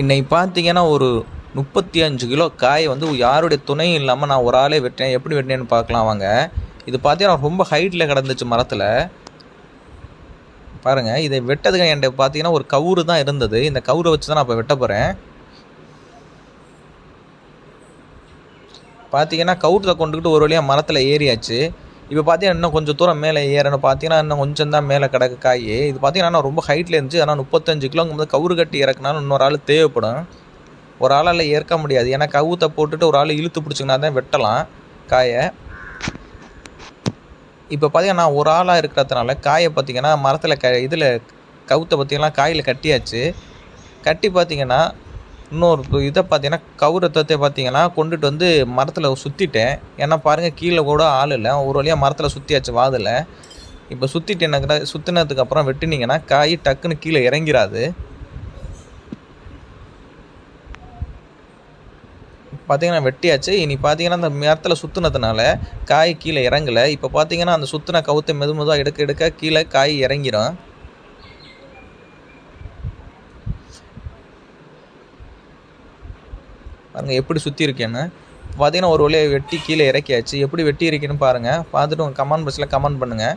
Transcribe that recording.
இன்னைக்கு பார்த்தீங்கன்னா ஒரு முப்பத்தி அஞ்சு கிலோ காய் வந்து யாருடைய துணையும் இல்லாமல் நான் ஒரு ஆளே வெட்டினேன். எப்படி வெட்டினேன்னு பார்க்கலாம் வாங்க. இது பார்த்தீங்கன்னா ரொம்ப ஹைட்டில் கிடந்துச்சு மரத்தில். பாருங்கள் இதை வெட்டதுக்கு என்கிட்ட பார்த்தீங்கன்னா ஒரு கவுரு தான் இருந்தது. இந்த கவுரை வச்சு தான் நான் இப்போ வெட்ட போகிறேன் பார்த்தீங்கன்னா கவுரத்தை கொண்டுக்கிட்டு ஒரு வழியாக மரத்தில் ஏறியாச்சு. இப்போ பார்த்தீங்கன்னா இன்னும் கொஞ்சம் தூரம் மேலே ஏறணும். பார்த்தீங்கன்னா இன்னும் கொஞ்சம் தான் மேலே கிடக்கு காய். இது பார்த்தீங்கன்னா ரொம்ப ஹைட்டில் இருந்துச்சு. ஆனால் முப்பத்தஞ்சு கிலோங்கும் வந்து கவுறு கட்டி இறக்குனாலும் இன்னொரு ஆள் தேவைப்படும். ஒரு ஆளால் ஏற்க முடியாது. ஏன்னா கவுத்தை போட்டுட்டு ஒரு ஆள் இழுத்து பிடிச்சிங்கன்னா தான் வெட்டலாம் காயை. இப்போ பார்த்தீங்கன்னா நான் ஒரு ஆளாக இருக்கிறதுனால காயை பார்த்தீங்கன்னா மரத்தில் க இதில் கவுத்தை பார்த்திங்கன்னா காயில் கட்டியாச்சு. கட்டி பார்த்தீங்கன்னா இன்னொரு இதை பார்த்தீங்கன்னா கௌரத்தத்தை பார்த்தீங்கன்னா கொண்டுட்டு வந்து மரத்தில் சுற்றிட்டேன் ஏன்னா பாருங்கள் கீழே கூட ஆள் இல்லை. ஒரு வழியாக மரத்தில் சுற்றியாச்சு வாதில். இப்போ சுற்றிட்டு என்ன சுற்றினதுக்கு அப்புறம் வெட்டினீங்கன்னா காய் டக்குன்னு கீழே இறங்கிறாது பார்த்தீங்கன்னா வெட்டியாச்சு. இனி பார்த்தீங்கன்னா அந்த மரத்தில் சுற்றுனதுனால காய் கீழே இறங்கலை. இப்போ பார்த்தீங்கன்னா அந்த சுற்றின கவுத்தை மெது மெதுவாக எடுக்க எடுக்க கீழே காய் இறங்கிரும். பாருங்கள் எப்படி சுற்றி இருக்கேன்னு பார்த்தீங்கன்னா ஒரு வழியை வெட்டி கீழே இறக்கியாச்சு. எப்படி வெட்டி இருக்கேன்னு பாருங்கள் பார்த்துட்டு உங்கள் கமெண்ட் பாக்ஸில் கமெண்ட் பண்ணுங்கள்